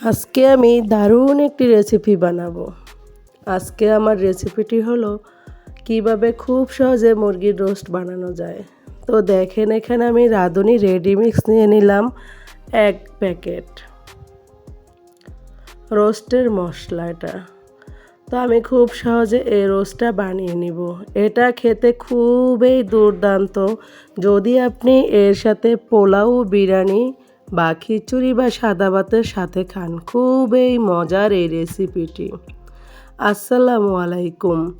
আজকে আমি দারুণ একটি রেসিপি বানাবো। আজকে আমার রেসিপিটি হলো কীভাবে খুব সহজে মুরগির রোস্ট বানানো যায়। তো দেখেন, এখানে আমি রাঁধুনি রেডি মিক্স নিয়ে নিলাম এক প্যাকেট রোস্টের মশলা এটা। তো আমি খুব সহজে এই রোস্টটা বানিয়ে নিব। এটা খেতে খুবই দুর্দান্ত। যদি আপনি এর সাথে পোলাও বিরিয়ানি বা খিচুড়ি বা সাদা ভাতের সাথে খান। খুবই মজার এই রেসিপিটি আসসালামু আলাইকুম।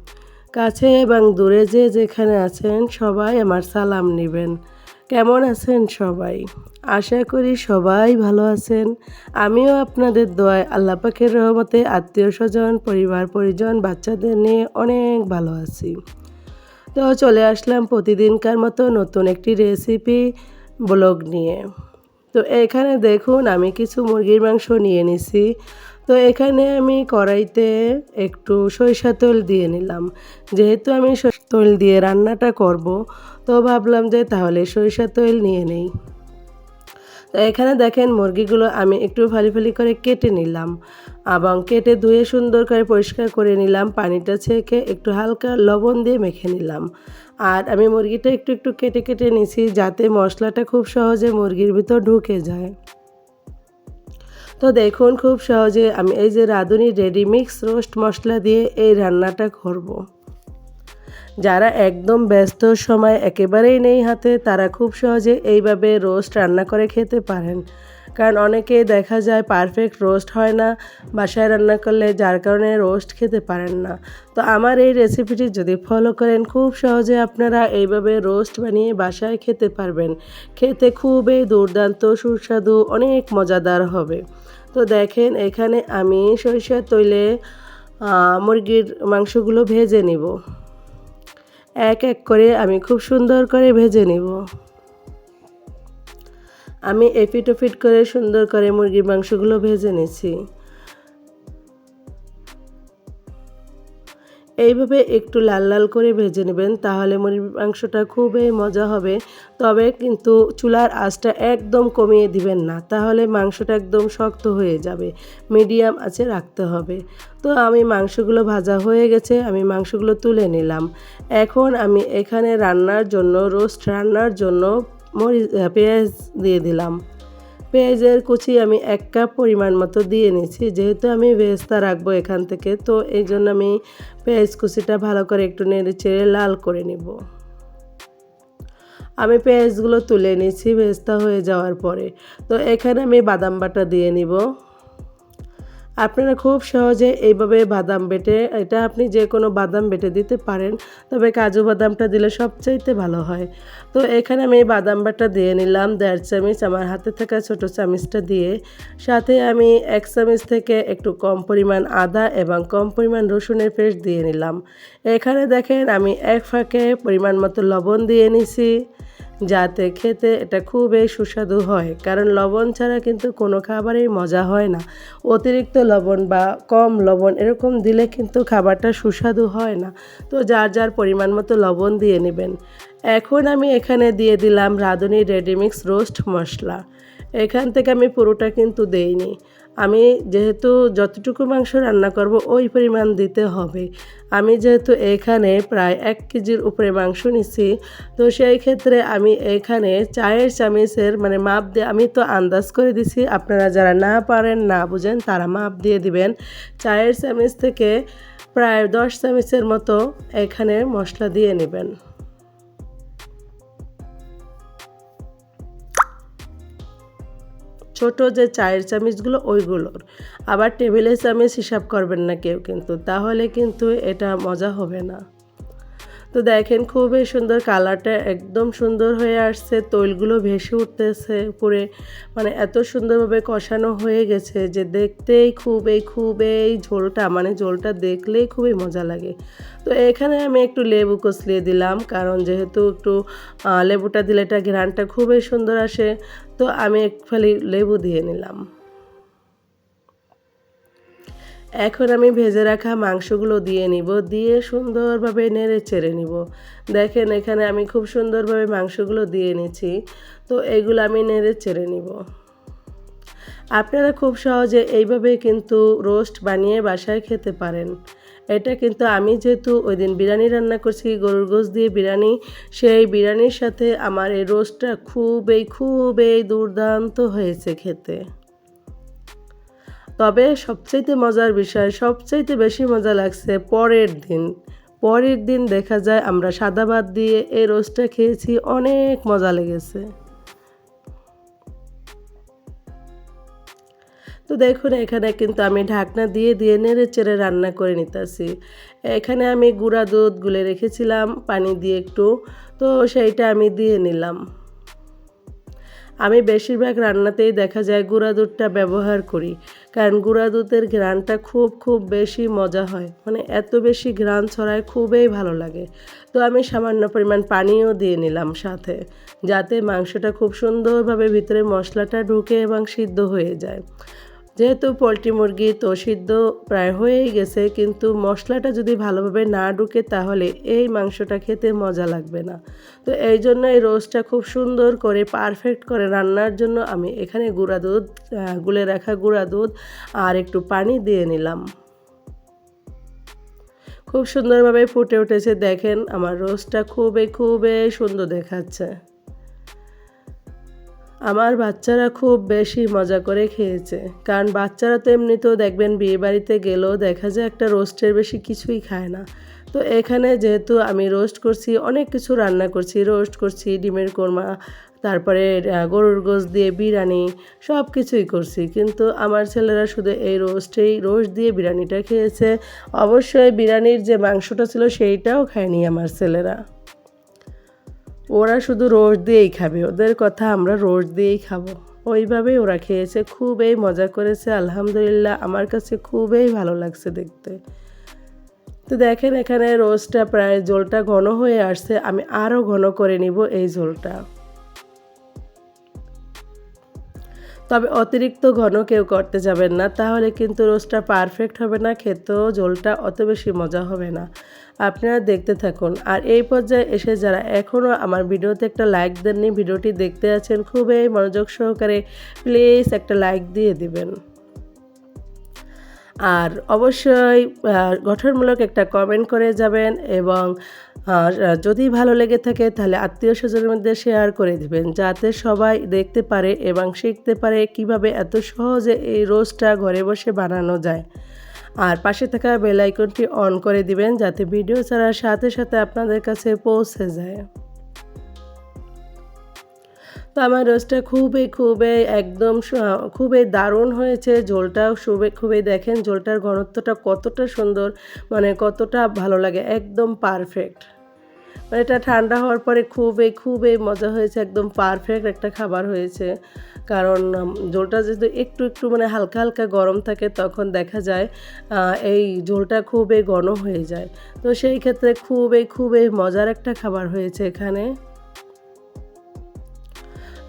কাছে এবং দূরে যে যেখানে আছেন সবাই আমার সালাম নেবেন। কেমন আছেন সবাই? আশা করি সবাই ভালো আছেন। আমিও আপনাদের দোয়ায় আল্লাহ পাখের রহমতে আত্মীয় স্বজন, পরিবার, পরিজন, বাচ্চাদের নিয়ে অনেক ভালো আছি। তো চলে আসলাম প্রতিদিনকার মতো নতুন একটি রেসিপি ব্লগ নিয়ে। তো এখানে দেখুন আমি কিছু মুরগির মাংস নিয়ে নিছি। তো এখানে আমি কড়াইতে একটু সরিষা তেল দিয়ে নিলাম। যেহেতু আমি তেল দিয়ে রান্নাটা করব, তো ভাবলাম যে তাহলে সরিষা তেল নিয়ে নেই। তো এখানে দেখেন মুরগিগুলো আমি একটু ফালি ফালি করে কেটে নিলাম এবং কেটে ধুয়ে সুন্দর করে পরিষ্কার করে নিলাম, পানিটা ছেঁকে একটু হালকা লবণ দিয়ে মেখে নিলাম আর আমি মুরগিটা একটু একটু কেটে কেটে নিছি যাতে মশলাটা খুব সহজে মুরগির ভিতর ঢুকে যায় তো দেখুন খুব সহজে আমি এই যে রাঁধুনি রেডি মিক্স রোস্ট মশলা দিয়ে এই রান্নাটা করব। যারা একদম ব্যস্ত সময় একেবারেই নেই হাতে, তারা খুব সহজে এইভাবে রোস্ট রান্না করে খেতে পারেন। কারণ অনেকেই দেখা যায় পারফেক্ট রোস্ট হয় না, বাসায় রান্না করলে যার কারণে রোস্ট খেতে পারেন না। তো আমার এই রেসিপিটি যদি ফলো করেন, খুব সহজে আপনারা এইভাবে রোস্ট বানিয়ে বাসায় খেতে পারবেন। খেতে খুবই দুর্দান্ত, সুস্বাদু, অনেক মজাদার হবে। তো দেখেন, এখানে আমি সরিষার তৈলে মুরগির মাংসগুলো ভেজে নিব। এক এক করে আমি খুব সুন্দর করে ভেজে নেব। আমি এফিট ওফিট করে সুন্দর করে মুরগির মাংসগুলো ভেজে নিছি। এইভাবে একটু লাল লাল করে ভেজে নেবেন, তাহলে মুরগির মাংসটা খুবই মজা হবে। তবে কিন্তু চুলার আঁচটা একদম কমিয়ে দিবেন না, তাহলে মাংসটা একদম শক্ত হয়ে যাবে, মিডিয়াম আছে রাখতে হবে। তো আমি মাংসগুলো ভাজা হয়ে গেছে, আমি মাংসগুলো তুলে নিলাম। এখন আমি এখানে রান্নার জন্য, রোস্ট রান্নার জন্য মরিচ পেঁয়াজ দিয়ে দিলাম। পেঁয়াজের কুচি আমি এক কাপ পরিমাণ মতো দিয়ে নিচ্ছি যেহেতু আমি ভেস্তা রাখব এখান থেকে, তো এই জন্য আমি পেঁয়াজ কুচিটা ভালো করে একটু নেড়ে চেড়ে লাল করে নিব। আমি পেঁয়াজগুলো তুলে নিয়েছি ভেস্তা হয়ে যাওয়ার পরে। তো এখানে আমি বাদাম বাটা দিয়ে নিব। আপনারা খুব সহজে এইভাবে বাদাম বেটে, এটা আপনি যে কোনো বাদাম বেটে দিতে পারেন, তবে কাজু বাদামটা দিলে সবচাইতে ভালো হয়। তো এখানে আমি বাদাম বাটা দিয়ে নিলাম দেড় চামচ, আমার হাতে থাকা ছোট চামচটা দিয়ে। সাথে আমি এক চামচ থেকে একটু কম পরিমাণ আদা এবং কম পরিমাণ রসুনের পেস্ট দিয়ে নিলাম। এখানে দেখেন আমি এক ফাঁকে পরিমাণ মতো লবণ দিয়ে নিছি। যাতে খেতে এটা খুবই সুস্বাদু হয়। কারণ লবণ ছাড়া কিন্তু কোনো খাবারেই মজা হয় না। অতিরিক্ত লবণ বা কম লবণ এরকম দিলে কিন্তু খাবারটা সুস্বাদু হয় না। তো যার যার পরিমাণ মতো লবণ দিয়ে নেবেন। এখন আমি এখানে দিয়ে দিলাম রাঁধুনি রেডিমিক্স রোস্ট মশলা। এখান থেকে আমি পুরোটা কিন্তু দেইনি। আমি যেহেতু যতটুকু মাংস রান্না করব, ওই পরিমাণ দিতে হবে। আমি যেহেতু এখানে প্রায় এক কেজির উপরে মাংস নিছি, তো সেই ক্ষেত্রে আমি এখানে চায়ের চামিচের মানে মাপ দিয়ে আমি তো আন্দাজ করে দিছি, আপনারা যারা না পারেন, না বুঝেন, তারা মাপ দিয়ে দিবেন। চায়ের চামিচ থেকে প্রায় দশ চামিচের মতো এখানে মশলা দিয়ে নেবেন। ছোট যে চায়ের চামিচগুলো, ওইগুলোর। আবার টেবিলের চামিচ হিসাব করবেন না কেউ কিন্তু, তাহলে কিন্তু এটা মজা হবে না। তো দেখেন খুবই সুন্দর কালারটা একদম সুন্দর হয়ে আসছে, তৈলগুলো ভেসে উঠতেছে উপরে মানে এত সুন্দরভাবে কষানো হয়ে গেছে যে দেখতেই খুবই খুবই ঝোলটা মানে ঝোলটা দেখলেই খুবই মজা লাগে। তো এখানে আমি একটু লেবু কষলিয়ে দিলাম, কারণ যেহেতু একটু লেবুটা দিলে এটা ঘ্রানটা খুবই সুন্দর আসে, তো আমি এক ফালি লেবু দিয়ে নিলাম। এখন আমি ভেজে রাখা মাংসগুলো দিয়ে নিব, দিয়ে সুন্দরভাবে নেড়ে চেড়ে নিব। দেখেন এখানে আমি খুব সুন্দরভাবে মাংসগুলো দিয়ে নিচ্ছি, তো এগুলো আমি নেড়ে চেড়ে নিব। আপনারা খুব সহজে এইভাবে কিন্তু রোস্ট বানিয়ে বাসায় খেতে পারেন। এটা কিন্তু আমি যেহেতু ওই দিন বিরিয়ানি রান্না করছি, গরুর গোশ দিয়ে বিরিয়ানি, সেই বিরিয়ানির সাথে আমার এই রোস্টটা খুবই খুবই দুর্দান্ত হয়েছে খেতে। তবে সবচাইতে মজার বিষয়, সবচাইতে বেশি মজা লাগছে পরের দিন। পরের দিন দেখা যায় আমরা সাদা ভাত দিয়ে এই রোস্টটা খেয়েছি, অনেক মজা লেগেছে। তো দেখুন, এখানে কিন্তু আমি ঢাকনা দিয়ে দিয়ে নেড়ে চেড়ে রান্না করে নিতেছি। এখানে আমি গুঁড়া দুধ গুলে রেখেছিলাম, পানি দিয়ে একটু। তো সেইটা আমি দিয়ে নিলাম। আমি বেশিরভাগ রান্নাতেই দেখা যায় গুঁড়া দুধটা ব্যবহার করি, কারণ গুঁড়া দুধের ঘ্রাণটা খুব খুব বেশি মজা হয়। মানে এত বেশি ঘ্রাণ ছড়ায় খুবই ভালো লাগে। তো আমি সামান্য পরিমাণ পানিও দিয়ে নিলাম সাথে, যাতে মাংসটা খুব সুন্দরভাবে ভিতরে মশলাটা ঢুকে এবং সিদ্ধ হয়ে যায়। যেহেতু পোলট্রি মুরগি তো সিদ্ধ প্রায় হয়েই গেছে, কিন্তু মশলাটা যদি ভালোভাবে না ঢুকে তাহলে এই মাংসটা খেতে মজা লাগবে না। তো এই জন্য এই রোস্টটা খুব সুন্দর করে পারফেক্ট করে রান্নার জন্য আমি এখানে গুঁড়া দুধ গুলে রাখা গুঁড়া দুধ আর একটু পানি দিয়ে নিলাম। খুব সুন্দরভাবে ফুটে উঠেছে, দেখেন আমার রোস্টটা খুবই খুবই সুন্দর দেখাচ্ছে। আমার বাচ্চারা খুব বেশি মজা করে খেয়েছে। কারণ বাচ্চারা তো এমনিতেও দেখবেন বিয়ে বাড়িতে গেলেও দেখা যায় একটা রোস্টের বেশি কিছুই খায় না। তো এখানে যেহেতু আমি রোস্ট করছি, অনেক কিছু রান্না করছি, রোস্ট করছি, ডিমের কোরমা, তারপরে গরুর গোস দিয়ে বিরিয়ানি সব কিছুই করছি। কিন্তু আমার ছেলেরা শুধু এই রোস্টেই, রোস্ট দিয়ে বিরিয়ানিটা খেয়েছে। অবশ্যই বিরিয়ানির যে মাংসটা ছিল সেইটাও খায়নি আমার ছেলেরা। ওরা শুধু রোজ দিয়েই খাবে, ওদের কথা আমরা রোজ দিয়েই খাব। ওইভাবেই ওরা খেয়েছে, খুবই মজা করেছে, আলহামদুলিল্লাহ। আমার কাছে খুবই ভালো লাগছে দেখতে। তো দেখেন এখানে রোজটা প্রায় জলটা ঘন হয়ে আসছে, আমি আরও ঘন করে নিব এই ঝোলটা। তবে অতিরিক্ত ঘন কেউ করতে যাবেন না, তাহলে কিন্তু রোজটা পারফেক্ট হবে না, খেতেও ঝোলটা অত বেশি মজা হবে না। আপনারা দেখতে থাকুন। আর এই পর্যায়ে এসে যারা এখনও আমার ভিডিওতে একটা লাইক দেননি, ভিডিওটি দেখতে আছেন, খুবই মনোযোগ সহকারে প্লিজ একটা লাইক দিয়ে দিবেন। আর অবশ্যই গঠনমূলক একটা কমেন্ট করে যাবেন এবং যদি ভালো লেগে থাকে তাহলে আত্মীয় স্বজনের মধ্যে শেয়ার করে দিবেন, যাতে সবাই দেখতে পারে এবং শিখতে পারে কীভাবে এত সহজে এই রোজটা ঘরে বসে বানানো যায়। আর পাশে থাকা বেল আইকনটি অন করে দিবেন যাতে ভিডিও ছাড়ার সাথে সাথে আপনাদের কাছে পৌঁছে যায়। তো আমার রোস্টটা খুবই খুবই একদম খুবই দারুণ হয়েছে। ঝোলটাও খুবই খুবই দেখেন ঝোলটার ঘনত্বটা কতটা সুন্দর মানে কতটা ভালো লাগে, একদম পারফেক্ট এটা ঠান্ডা হওয়ার পরে খুবই খুবই মজা হয়েছে, একদম পারফেক্ট একটা খাবার হয়েছে। কারণ ঝোলটা যদি একটু একটু মানে হালকা হালকা গরম থাকে, তখন দেখা যায় এই ঝোলটা খুবই ঘন হয়ে যায়। তো সেই ক্ষেত্রে খুবই খুবই মজার একটা খাবার হয়েছে এখানে।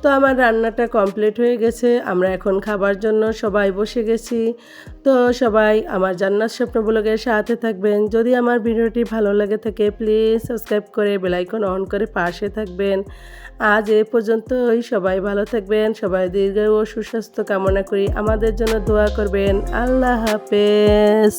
তো আমার রান্নাটা কমপ্লিট হয়ে গেছে। আমরা এখন খাবার জন্য সবাই বসে গেছি। তো সবাই আমার জান্নাত স্বপ্ন ব্লগের সাথে থাকবেন। যদি আমার ভিডিওটি ভালো লাগে থাকে প্লিজ সাবস্ক্রাইব করে বেলাইকন অন করে পাশে থাকবেন। আজ এ পর্যন্তই। সবাই ভালো থাকবেন। সবাই দীর্ঘ ও সুস্বাস্থ্য কামনা করি। আমাদের জন্য দোয়া করবেন। আল্লাহ হাফেজ।